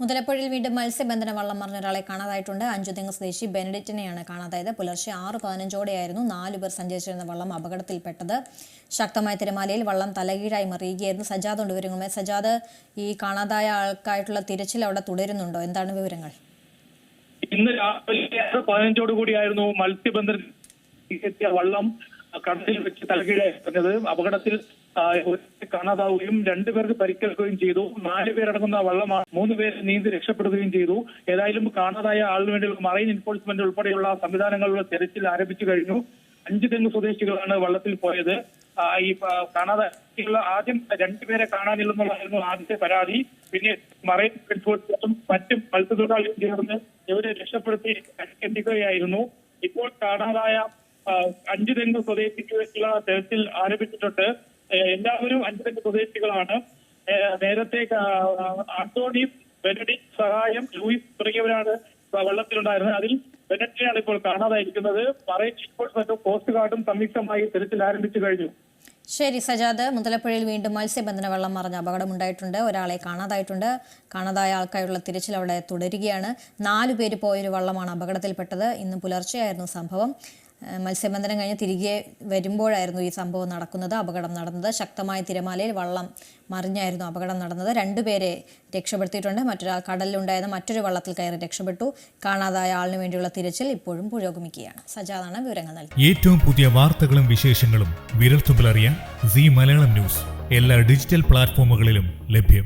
മുതലപ്പുഴയിൽ വീണ്ടും മത്സ്യബന്ധന വള്ളം മറിഞ്ഞ ഒരാളെ കാണാതായിട്ടുണ്ട് അഞ്ചുതെങ്ങ് സ്വദേശി ബെനഡിറ്റിനെയാണ് കാണാതായത്. പുലർച്ചെ ആറ് പതിനഞ്ചോടെയായിരുന്നു നാലു പേർ സഞ്ചരിച്ചിരുന്ന വള്ളം അപകടത്തിൽപ്പെട്ടത്. ശക്തമായ തിരമാലയിൽ വള്ളം തലകീഴായി മറിയുകയായിരുന്നു. സജാദ് ഉണ്ട് വിവരങ്ങളുമായി. സജാദ് ഈ കാണാതായ ആൾക്കായിട്ടുള്ള തിരച്ചിൽ അവിടെ തുടരുന്നുണ്ടോ? എന്താണ് വിവരങ്ങൾ? ഇന്ന് രാവിലെ ആറ് പതിനഞ്ചോട് കൂടിയായിരുന്നു മത്സ്യബന്ധന വള്ളം കടലിൽ വെച്ച് തലകീഴായി പറഞ്ഞത് അപകടത്തിൽ കാണാതാവുകയും രണ്ടുപേർക്ക് പരിക്കേൽക്കുകയും ചെയ്തു. നാല് പേരടങ്ങുന്ന വള്ളമാണ് മൂന്ന് പേര് നീന്തി രക്ഷപ്പെടുകയും ചെയ്തു. ഏതായാലും കാണാതായ ആളിനു വേണ്ടിയുള്ള മറൈൻ എൻഫോഴ്സ്മെന്റ് ഉൾപ്പെടെയുള്ള സംവിധാനങ്ങളുടെ തെരച്ചിൽ ആരംഭിച്ചു കഴിഞ്ഞു. അഞ്ച് തെങ്ങ് സ്വദേശികളാണ് വള്ളത്തിൽ പോയത്. ഈ കാണാതെ ആദ്യം രണ്ടുപേരെ കാണാനില്ലെന്നുള്ളതായിരുന്നു ആദ്യത്തെ പരാതി. പിന്നെ മറൈൻ എൻഫോഴ്സ്മെന്റും മറ്റും മത്സ്യത്തൊഴിലാളികളും ചേർന്ന് ഇവരെ രക്ഷപ്പെടുത്തി എത്തിക്കുകയായിരുന്നു ഇപ്പോൾ കാണാതായ അഞ്ച് തെങ്ങ് സ്വദേശിക്കുള്ള തെരച്ചിൽ ആരംഭിച്ചിട്ടുണ്ട്. എല്ലാവരും അഞ്ച് തെങ്ങ് സ്വദേശികളാണ് നേരത്തെ അന്തോണി ബെനഡിക് സഹായം ലൂയിസ് തുടങ്ങിയവരാണ് വെള്ളത്തിലുണ്ടായിരുന്നത്. അതിൽ ബെനഡിനെയാണ് ഇപ്പോൾ കാണാതായിരിക്കുന്നത്. മറൈൻ എൻഫോഴ്സ്മെന്റും കോസ്റ്റ് ഗാർഡും സംയുക്തമായി തിരച്ചിൽ ആരംഭിച്ചു കഴിഞ്ഞു. ശരി സജാദ്. മുതലപ്പുഴയിൽ വീണ്ടും മത്സ്യബന്ധന വെള്ളം മറിഞ്ഞ അപകടമുണ്ടായിട്ടുണ്ട്. ഒരാളെ കാണാതായിട്ടുണ്ട്. കാണാതായ ആൾക്കാരുള്ള തിരച്ചിൽ അവിടെ തുടരുകയാണ്. നാലു പേര് പോയൊരു വള്ളമാണ് അപകടത്തിൽപ്പെട്ടത്. ഇന്ന് പുലർച്ചെയായിരുന്നു സംഭവം. മത്സ്യബന്ധനം കഴിഞ്ഞ് തിരികെ വരുമ്പോഴായിരുന്നു ഈ സംഭവം നടക്കുന്നത് അപകടം നടന്നത്. ശക്തമായ തിരമാലയിൽ വള്ളം മറിഞ്ഞായിരുന്നു അപകടം നടന്നത്. രണ്ടുപേരെ രക്ഷപ്പെടുത്തിയിട്ടുണ്ട്. മറ്റൊരാൾ കടലിലുണ്ടായിരുന്ന മറ്റൊരു വള്ളത്തിൽ കയറി രക്ഷപ്പെട്ടു. കാണാതായ ആളിന് വേണ്ടിയുള്ള തിരച്ചിൽ ഇപ്പോഴും പുരോഗമിക്കുകയാണ്. സജാദാണ് വിവരങ്ങൾ നൽകി. ഏറ്റവും പുതിയ വാർത്തകളും വിശേഷങ്ങളും വിരൽത്തുമ്പിലറിയാൻ സി മലയാളം ന്യൂസ്. എല്ലാ ഡിജിറ്റൽ പ്ലാറ്റ്ഫോമുകളിലും ലഭ്യം.